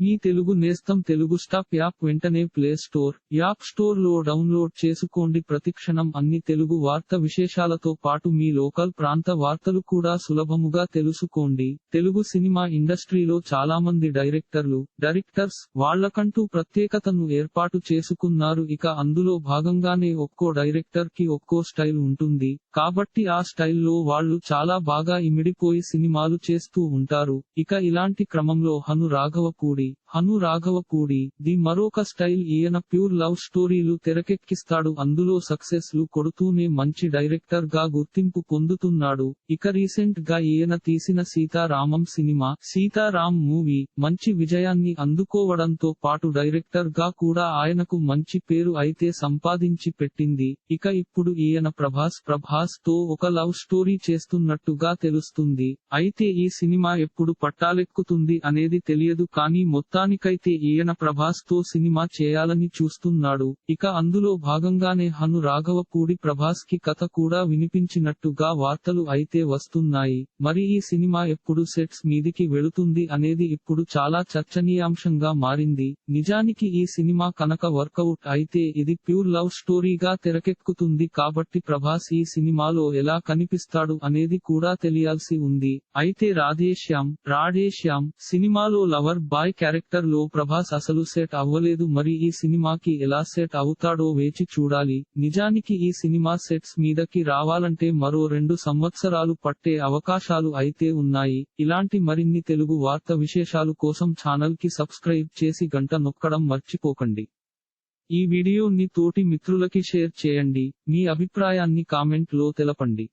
మీ తెలుగు నేస్తం Telugu stop app వెంటనే play store app స్టోర్లో డౌన్లోడ్ చేసుకోండి. ప్రతిక్షణం అన్ని తెలుగు వార్త విశేషాలతో పాటు మీ లోకల్ ప్రాంత వార్తలు కూడా సులభముగా తెలుసుకోండి. తెలుగు సినిమా ఇండస్ట్రీలో చాలా మంది డైరెక్టర్లు డైరెక్టర్స్ వాళ్ళకంటూ ప్రత్యేకతను ఏర్పాటు చేసుకున్నారు. ఇక అందులో భాగంగానే ఒక్కో డైరెక్టర్కి ఒక్కో స్టైల్ ఉంటుంది. కాబట్టి ఆ స్టైల్లో వాళ్ళు చాలా బాగా ఇమిడిపోయి సినిమాలు చేస్తూ ఉంటారు. ఇక ఇలాంటి క్రమంలో హను రాఘవపూడి హను రాఘవపూడి ది మరొక స్టైల్ ఈయన ప్యూర్ లవ్ స్టోరీలు తెరకెక్కిస్తాడు. అందులో సక్సెస్లు కొడుతూనే మంచి డైరెక్టర్గా గుర్తింపు పొందుతున్నాడు. ఇక రీసెంట్గా ఈయన తీసిన సీతారామం సినిమా సీతారాం మూవీ మంచి విజయాన్ని అందుకోవడంతో పాటు డైరెక్టర్గా కూడా ఆయనకు మంచి పేరు అయితే సంపాదించి పెట్టింది. ఇక ఇప్పుడు ఈయన ప్రభాస్ ప్రభాస్తో ఒక లవ్ స్టోరీ చేస్తున్నట్టుగా తెలుస్తుంది. అయితే ఈ సినిమా ఎప్పుడు పట్టాలెక్కుతుంది అనేది తెలియదు కానీ మొత్తానికైతే ఈయన ప్రభాస్తో సినిమా చేయాలని చూస్తున్నాడు. ఇక అందులో భాగంగానే హను రాఘవపూడి ప్రభాస్కి కథ కూడా వినిపించినట్టుగా వార్తలు అయితే వస్తున్నాయి. మరి ఈ సినిమా ఎప్పుడు సెట్స్ మీదికి వెళుతుంది అనేది ఇప్పుడు చాలా చర్చనీయాంశంగా మారింది. నిజానికి ఈ సినిమా కనుక వర్కౌట్ అయితే ఇది ప్యూర్ లవ్ స్టోరీగా తెరకెక్కుతుంది కాబట్టి ప్రభాస్ ఈ సినిమాలో ఎలా కనిపిస్తాడు అనేది కూడా తెలియాల్సి ఉంది. అయితే రాధేశ్యామ్ రాధేశ్యామ్ సినిమాలో లవర్ బాయ్ క్యారెక్టర్లో ప్రభాస్ అసలు సెట్ అవ్వలేదు. మరి ఈ సినిమాకి ఎలా సెట్ అవుతాడో వేచి చూడాలి. నిజానికి ఈ సినిమా సెట్స్ మీదకి రావాలంటే మరో రెండు సంవత్సరాలు పట్టే అవకాశాలు అయితే ఉన్నాయి. ఇలాంటి మరిన్ని తెలుగు వార్త విశేషాలు కోసం ఛానల్కి సబ్స్క్రైబ్ చేసి గంట నొక్కడం మర్చిపోకండి. ఈ వీడియోని తోటి మిత్రులకి షేర్ చేయండి. మీ అభిప్రాయాన్ని కామెంట్లో తెలపండి.